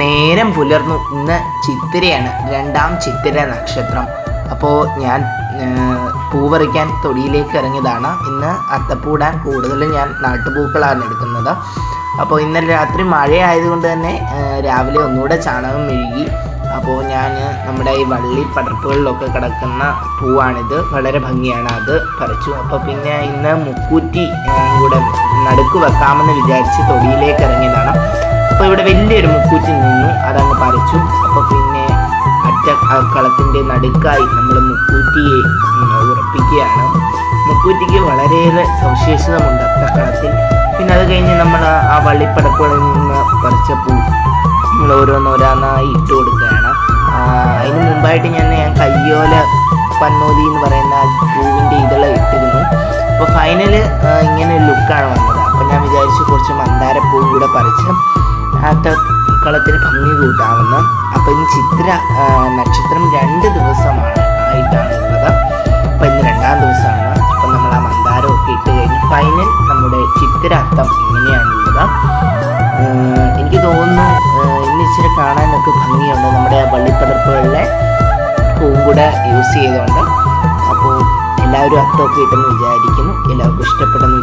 നേരം പുലർന്നു ഇന്ന് ചിത്തിരയാണ് രണ്ടാം ചിത്തിര നക്ഷത്രം. അപ്പോൾ ഞാൻ പൂവറിക്കാൻ തൊടിയിലേക്ക് ഇറങ്ങിയതാണ്. ഇന്ന് അത്തപ്പൂടാൻ കൂടുതലും ഞാൻ നാട്ടുപൂക്കളാണ് എടുക്കുന്നത്. അപ്പോൾ ഇന്നലെ രാത്രി മഴയായതുകൊണ്ട് തന്നെ രാവിലെ ഒന്നുകൂടെ ചാണകം മെഴുകി അപ്പോൾ ഞാൻ നമ്മുടെ ഈ വള്ളി പടർപ്പുകളിലൊക്കെ കിടക്കുന്ന പൂവാണിത്. വളരെ ഭംഗിയാണ് അത് പറിച്ചു. അപ്പോൾ പിന്നെ ഇന്ന് മുക്കൂറ്റി കൂടെ നടുക്ക് വെക്കാമെന്ന് വിചാരിച്ച് തൊടിയിലേക്ക് ഇറങ്ങിയതാണ്. അപ്പോൾ ഇവിടെ വലിയൊരു മുക്കൂറ്റി നിന്നു. അതങ്ങ് പറിച്ചു. അപ്പോൾ പിന്നെ അറ്റ കളത്തിന്റെ നടുക്കായി നമ്മൾ മുക്കൂറ്റിയെ ഉറപ്പിക്കുകയാണ്. മുക്കൂറ്റിക്ക് വളരെയേറെ സവിശേഷതമുണ്ട് അത്തക്കളത്തിൽ പിന്നെ അത് കഴിഞ്ഞ് നമ്മൾ ആ വള്ളിപ്പടപ്പുകളിൽ നിന്ന് പറിച്ച പൂ നമ്മൾ ഓരോന്നോരോന്നായി ഇട്ട് കൊടുക്കുകയാണ്. അതിന് മുമ്പായിട്ട് ഞാൻ ഞാൻ കയ്യോല പന്നോലി എന്ന് പറയുന്ന പൂവിന്റെ ഇതള ഇട്ടിരുന്നു. അപ്പോൾ ഫൈനൽ ഇങ്ങനെ ലുക്കാണ് വന്നത്. അപ്പോൾ ഞാൻ വിചാരിച്ചു കുറച്ച് മന്ദാരപ്പൂവും കൂടെ പറിച്ച് ആത്ത കളത്തിന് ഭംഗി കൂട്ടാവുന്ന അപ്പം ഈ ചിത്ര നക്ഷത്രം രണ്ട് ദിവസമാണ് ആയിട്ടാണ് ഉള്ളത് അപ്പം ഇന്ന് രണ്ടാം ദിവസമാണ്. അപ്പം നമ്മൾ ആ മന്ദാരമൊക്കെ ഇട്ട് കഴിഞ്ഞ് ഫൈനൽ നമ്മുടെ ചിത്ര അത്തം ഇങ്ങനെയാണുള്ളത് എനിക്ക് തോന്നുന്നു ഇന്ന് ഇച്ചിരി കാണാനൊക്കെ ഭംഗിയുണ്ട് നമ്മുടെ വള്ളിപ്പടർപ്പുകളിലെ പൂവും കൂടെ യൂസ് ചെയ്തുകൊണ്ട് അപ്പോൾ എല്ലാവരും അത്തമൊക്കെ ഇട്ടെന്ന് വിചാരിക്കുന്നു. എല്ലാവർക്കും ഇഷ്ടപ്പെടുന്നു